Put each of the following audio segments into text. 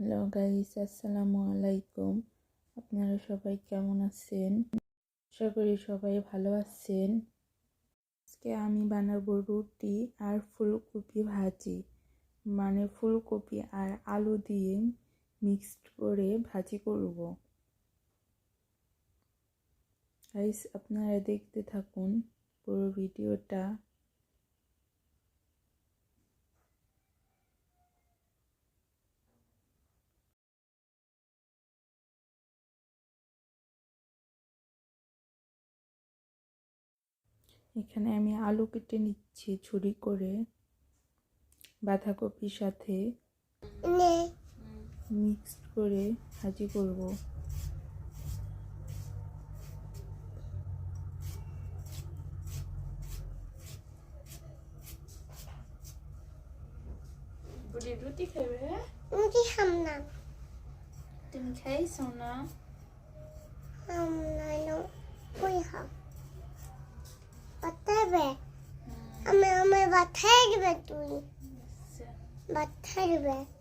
Hello guys, আসসালামু আলাইকুম। আপনারা সবাই কেমন আছেন? আশা করি সবাই ভালো আছেন। আজকে আমি বানাবো রুটি আর ফুলকপি ভাজি। মানে ফুলকপি আর আলু দিয়ে মিক্সড করে ভাজি করব। গাইস, আপনারা দেখতে থাকুন পুরো ভিডিওটা। এখানে আমি আলু কেটে নিচ্ছি ছুরি করে বাঁধাকপির সাথে। মিক্সড করে ভাজি করব। বুড়ি রুটি খাবে রুটি খাম না। তুমি খাইছো না? খাম না কই খাম বাতাবে। আমি আমি বাতাইবে তুই। বাতাইবে। Tita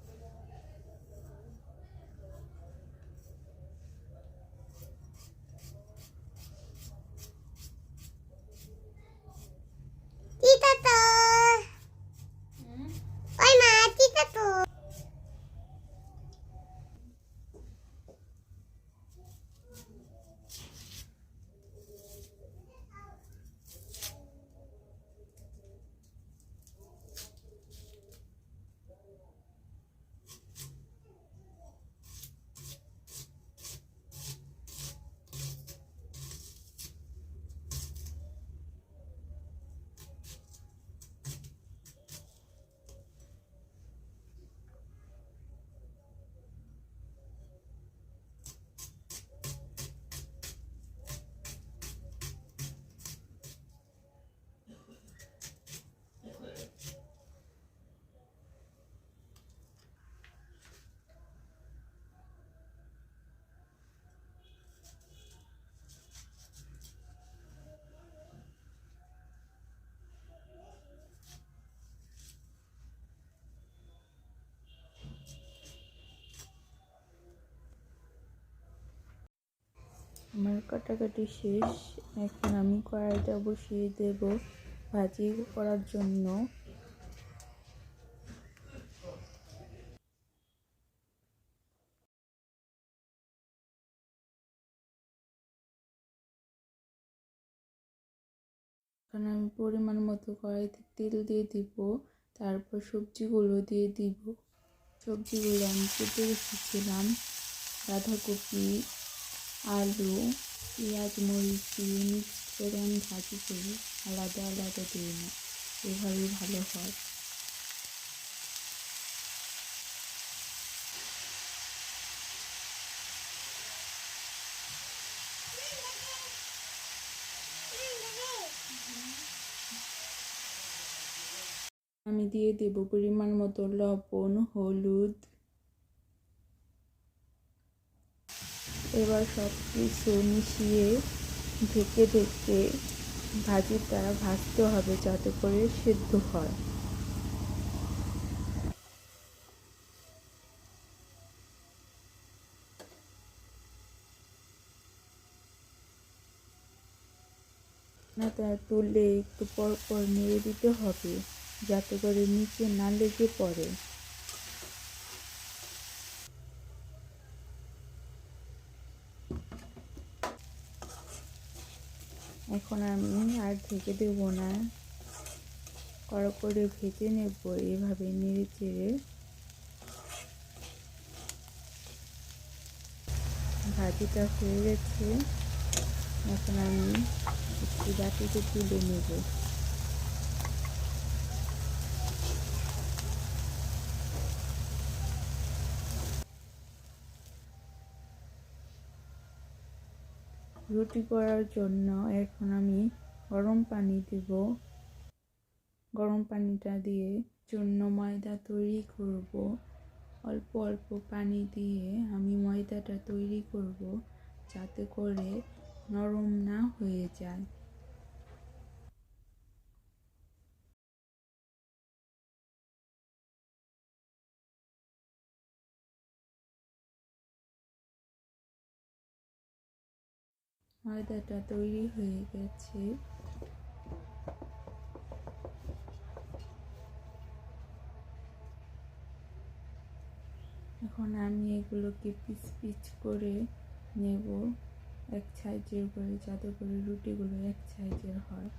আমার কাটাকাটি শেষ। এখন আমি কড়াইটা বসিয়ে দেব ভাজি করার জন্য। আমি পরিমাণ মতো কড়াইতে তেল দিয়ে দিব, তারপর সবজিগুলো দিয়ে দিব। সবজিগুলো আমি কেটে রেখেছিলাম, বাঁধাকপি আলু, পেঁয়াজ, মরিচ দিয়ে মিক্স করে আমি ভাজি করি। আলাদা আলাদা দিই না। এভাবেই ভালো হয়। আমি দিয়ে দেব পরিমাণ মতো লবণ, হলুদ এবার সব কিছু মিশিয়ে ঢেকে ঢেকে ভাজিটা ভাজতে হবে যাতে করে সেদ্ধ হয়। তুলে একটু পর পর নেড়ে দিতে হবে, যাতে করে নিচে না লেগে পড়ে। এখন আমি আর ঢেকে দেবো না। কড়া করে ভেজে নেব এভাবে নেড়ে চেড়ে ভাজিটা হয়ে গেছে। এখন আমি একটি বাটিতে তুলে নেব। রুটি করার জন্য এখন আমি গরম পানি দেব। গরম পানিটা দিয়ে জন্য ময়দা তৈরি করব। অল্প অল্প পানি দিয়ে আমি ময়দাটা তৈরি করব যাতে করে নরম না হয়ে যায়। ময়দাটা তৈরি হয়ে গেছে। এখন আমি এগুলোকে পিচ পিচ করে নেব। এক সাইজের করে, যাতে করে রুটিগুলো এক সাইজের হয়।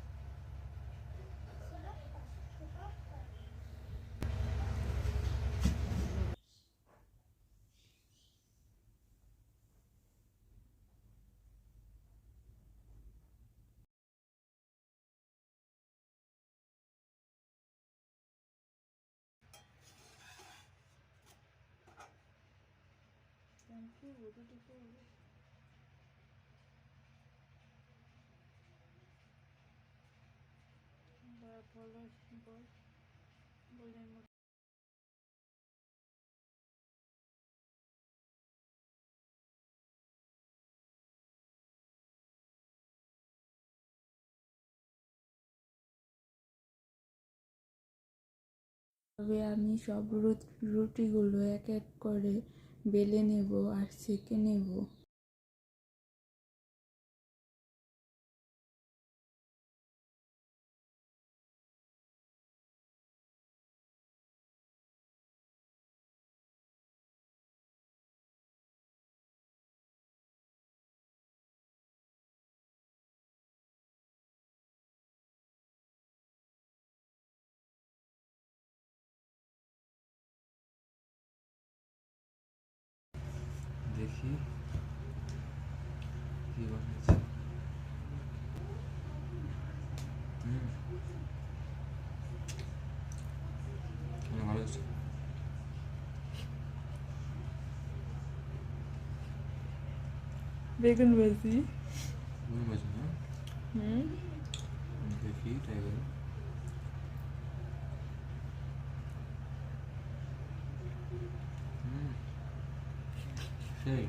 তবে আমি সব রুট- রুটিগুলো এক এক করে বেলে নেব আর সেঁকে নেব। Vegan vazzy. Vegan vazzy, no? Hmm? Veggie, tiger. Hey.